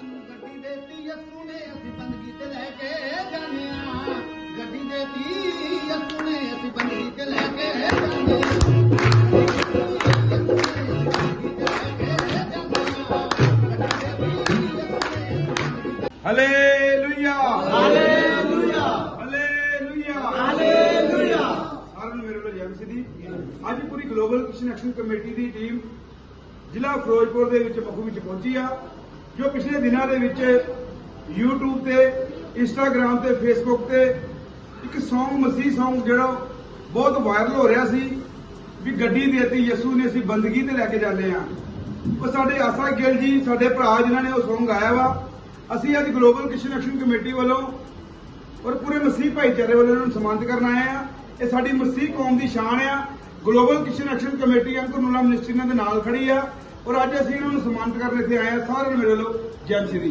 ਗੱਡੀ ਦੇਤੀ ਯਸੂ ਨੇ ਅਸੀਂ ਬੰਦਗੀ ਤੇ ਲੈ ਕੇ ਜਾਣੇ ਆ ਗੱਡੀ ਦੇਤੀ ਯਸੂ ਨੇ ਅਸੀਂ ਬੰਦਗੀ ਤੇ ਲੈ ਕੇ ਜਾਣੇ ਹਾਲੇਲੂਇਆ ਹਾਲੇਲੂਇਆ ਹਾਲੇਲੂਇਆ ਹਾਲੇਲੂਇਆ ਸਾਰਿਆਂ ਨੂੰ ਮੇਰੇ ਵੱਲੋਂ ਜੈ ਮਸੀਹ ਦੀ। ਅੱਜ ਪੂਰੀ ਗਲੋਬਲ ਕ੍ਰਿਸਚਨ ਐਕਸ਼ਨ ਕਮੇਟੀ ਦੀ ਟੀਮ ਜ਼ਿਲ੍ਹਾ ਫਿਰੋਜ਼ਪੁਰ ਦੇ ਵਿੱਚ ਮਖੂ ਵਿੱਚ ਪਹੁੰਚੀ ਆ। ਜੋ ਪਿਛਲੇ ਦਿਨਾਂ ਦੇ ਵਿੱਚ YouTube ਤੇ, Instagram ਤੇ, Facebook ਤੇ ਇੱਕ Song, ਮਸੀਹ Song ਜਿਹੜਾ ਬਹੁਤ ਵਾਇਰਲ ਹੋ ਰਿਹਾ ਸੀ ਵੀ ਗੱਡੀ ਦੇਤੀ ਯਿਸੂ ਨੇ ਅਸੀਂ ਬੰਦਗੀ ਤੇ ਲੈ ਕੇ ਜਾਂਦੇ ਆ ਉਹ ਸਾਡੇ ਆਸਾ ਗਿੱਲ ਜੀ, ਸਾਡੇ ਭਰਾ ਜਿਨ੍ਹਾਂ ਨੇ ਉਹ Song ਗਾਇਆ ਵਾ, ਅਸੀਂ ਅੱਜ ਗਲੋਬਲ ਕ੍ਰਿਸਚਨ ਐਕਸ਼ਨ ਕਮੇਟੀ ਵੱਲੋਂ ਔਰ ਪੂਰੇ ਮਸੀਹ ਭਾਈਚਾਰੇ ਵੱਲੋਂ ਇਹਨਾਂ ਨੂੰ ਸਨਮਾਨਿਤ ਕਰਨ ਆਏ ਆ ਇਹ ਸਾਡੀ ਮਸੀਹ ਕੌਮ ਦੀ ਸ਼ਾਨ ਆ। Global Christian action committee Ankur Narula ministry ਇਹਨਾਂ ਦੇ ਨਾਲ ਖੜੀ ਆ। ਔਰ ਅੱਜ ਅਸੀਂ ਇਹਨਾਂ ਨੂੰ ਸਨਮਾਨਿਤ ਕਰਨ ਇੱਥੇ ਆਏ ਆ ਸਾਰਿਆਂ ਨੂੰ ਮੇਰੇ ਵੱਲੋਂ ਜੈ ਮਸੀਹ ਦੀ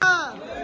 아!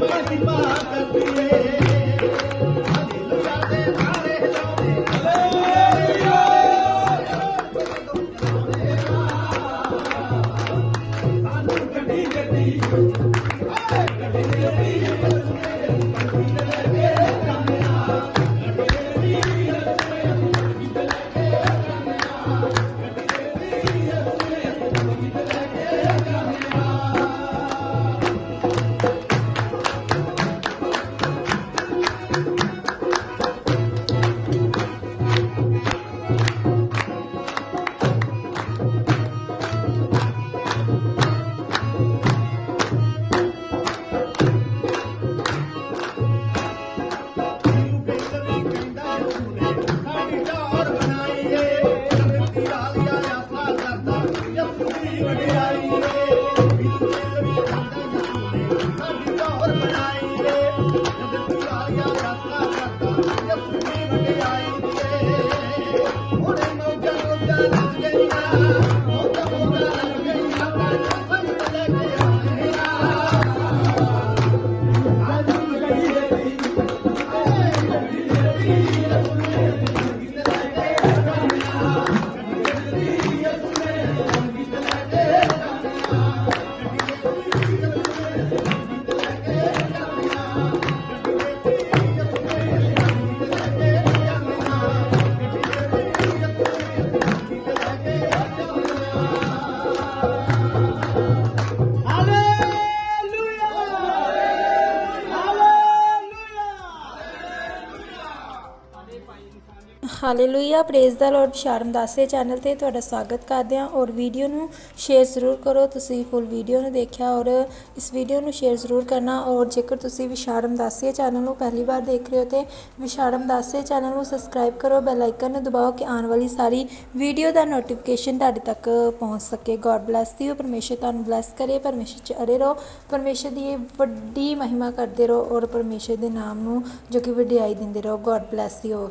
சிம்பா சிம்பா கத்தியே. ਹਾਲੇਲੂਇਆ ਪ੍ਰੇਜ਼ ਦਾ ਲਾਰਡ ਸ਼ਰਮਦਾਸੇ ਚੈਨਲ ਤੇ ਤੁਹਾਡਾ ਸਵਾਗਤ ਕਰਦੇ ਹਾਂ। ਔਰ ਵੀਡੀਓ ਨੂੰ ਸ਼ੇਅਰ ਜ਼ਰੂਰ ਕਰੋ, ਤੁਸੀਂ ਫੁੱਲ ਵੀਡੀਓ ਨੂੰ ਦੇਖਿਆ ਔਰ ਇਸ ਵੀਡੀਓ ਨੂੰ ਸ਼ੇਅਰ ਜ਼ਰੂਰ ਕਰਨਾ। ਔਰ ਜੇਕਰ ਤੁਸੀਂ ਵਿਸ਼ਾਰਮ ਦਾਸੀਆ ਚੈਨਲ ਨੂੰ ਪਹਿਲੀ ਵਾਰ ਦੇਖ ਰਹੇ ਹੋ ਤੇ ਵਿਸ਼ਾਰਮ ਦਾਸੀਆ ਚੈਨਲ ਨੂੰ ਸਬਸਕ੍ਰਾਈਬ ਕਰੋ ਬੈਲ ਆਈਕਨ ਨੂੰ ਦਬਾਓ ਕਿ ਆਉਣ ਵਾਲੀ ਸਾਰੀ ਵੀਡੀਓ ਦਾ ਨੋਟੀਫਿਕੇਸ਼ਨ ਤੁਹਾਡੇ ਤੱਕ ਪਹੁੰਚ ਸਕੇ। ਗੋਡ ਬlesਸ ਯੂ ਪਰਮੇਸ਼ਰ ਤੁਹਾਨੂੰ ਬlesਸ ਕਰੇ, ਪਰਮੇਸ਼ਰ ਚ ਅੜੇ ਰਹੋ, ਪਰਮੇਸ਼ਰ ਦੀ ਵੱਡੀ ਮਹਿਮਾ ਕਰਦੇ ਰਹੋ ਔਰ ਪਰਮੇਸ਼ਰ ਦੇ ਨਾਮ ਨੂੰ ਜੋ ਕਿ ਵਡਿਆਈ ਦਿੰਦੇ ਰਹੋ। God bless you